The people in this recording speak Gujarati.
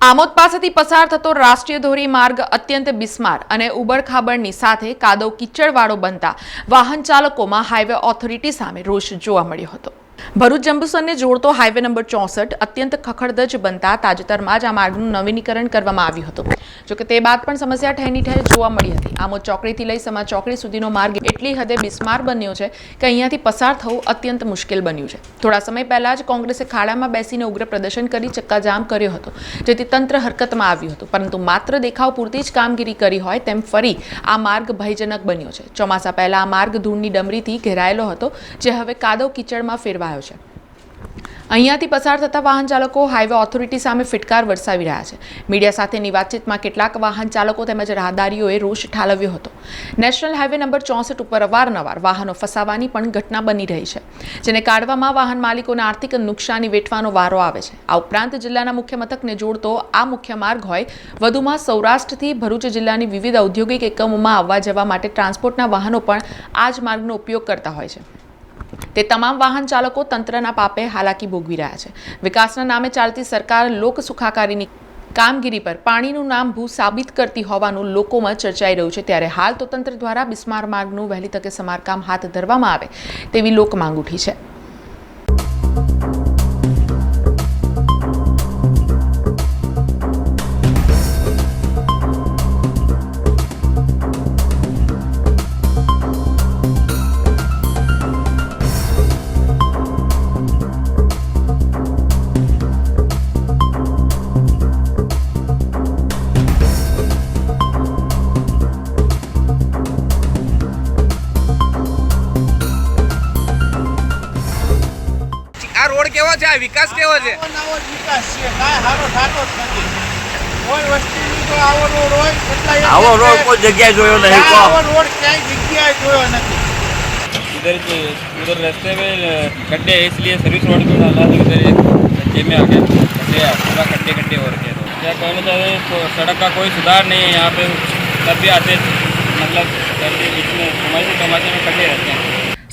આમોદ પાસેથી પસાર થતો રાષ્ટ્રીય ધોરી માર્ગ અત્યંત બિસ્માર અને ઉબડખાબડની સાથે કાદવ કિચડવાળો બનતા વાહન ચાલકોમાં હાઈવે ઓથોરિટી સામે રોષ જોવા મળ્યો હતો. ભરૂચ જંબુસરને જોડતો હાઈવે નંબર ચોસઠ અત્યંત ખખડધજ બનતા તાજેતરમાં જ આ માર્ગનું નવીનીકરણ કરવામાં આવ્યું હતું. જોકે તે બાદ પણ સમસ્યા ઠેરની ઠેર જોવા મળી હતી. આમોદ ચોકડીથી લઈ સમા ચોકડી સુધીનો માર્ગ એટલી હદે બિસ્માર બન્યો છે કે અહીંયાથી પસાર થવું અત્યંત મુશ્કેલ બન્યું છે. થોડા સમય પહેલાં જ કોંગ્રેસે ખાડામાં બેસીને ઉગ્ર પ્રદર્શન કરી ચક્કાજામ કર્યો હતો, જેથી તંત્ર હરકતમાં આવ્યું હતું. પરંતુ માત્ર દેખાવ પૂરતી જ કામગીરી કરી હોય તેમ ફરી આ માર્ગ ભયજનક બન્યો છે. ચોમાસા પહેલાં આ માર્ગ ધૂળની ડમરીથી ઘેરાયેલો હતો, જે હવે કાદવ કિચડમાં ફેરવાયો છે. અહીંયાથી પસાર થતા વાહન ચાલકો હાઈવે ઓથોરિટી સામે ફિટકાર વરસાવી રહ્યા છે. મીડિયા સાથેની વાતચીતમાં કેટલાક વાહન ચાલકો તેમજ રાહદારીઓએ રોષ ઠાલવ્યો હતો. નેશનલ હાઈવે નંબર ચોસઠ ઉપર અવારનવાર વાહનો ફસાવાની પણ ઘટના બની રહી છે, જેને કાઢવામાં વાહન માલિકોને આર્થિક નુકસાની વેઠવાનો વારો આવે છે. આ ઉપરાંત જિલ્લાના મુખ્ય મથકને જોડતો આ મુખ્ય માર્ગ હોય, વધુમાં સૌરાષ્ટ્રથી ભરૂચ જિલ્લાની વિવિધ ઔદ્યોગિક એકમોમાં આવવા જવા માટે ટ્રાન્સપોર્ટના વાહનો પણ આ જ માર્ગનો ઉપયોગ કરતા હોય છે. તે તમામ વાહન ચાલકો તંત્રના પાપે હાલાકી ભોગવી રહ્યા છે. વિકાસના નામે ચાલતી સરકાર લોક સુખાકારીની કામગીરી પર પાણીનું નામ ભૂ સાબિત કરતી હોવાનું લોકોમાં ચર્ચાઈ રહ્યું છે. ત્યારે હાલ તો તંત્ર દ્વારા બિસ્માર માર્ગનું વહેલી તકે સમારકામ હાથ ધરવામાં આવે તેવી લોક માંગ ઉઠી છે. રોડ કેવો છે આ વિકાસ કેવો છે આવો નવો જ વિકાસ છે કાંઈ હારો થતો જ નથી કોઈ વસ્તુની તો આવો રોડ હોય એટલા એક આવો રોડ જગ્યાએ- કોઈ જગ્યાએ જોયો નહીં ક્યાંય કહો આવો રોડ ક્યાંય જગ્યાએ જોયો નથી इधर के उधर रास्ते में गड्ढे है इसलिए सर्विस रोड को डाला तो इधर एक गड्ढे में आ गया गड्ढे पूरा गड्ढे गड्ढे हो रखे तो क्या कहना चाह रहे हैं तो सड़क का कोई सुधार नहीं है यहाँ पे तब भी आते मतलब घर के बीच में हमारे तमाशे में खड़े रहते हैं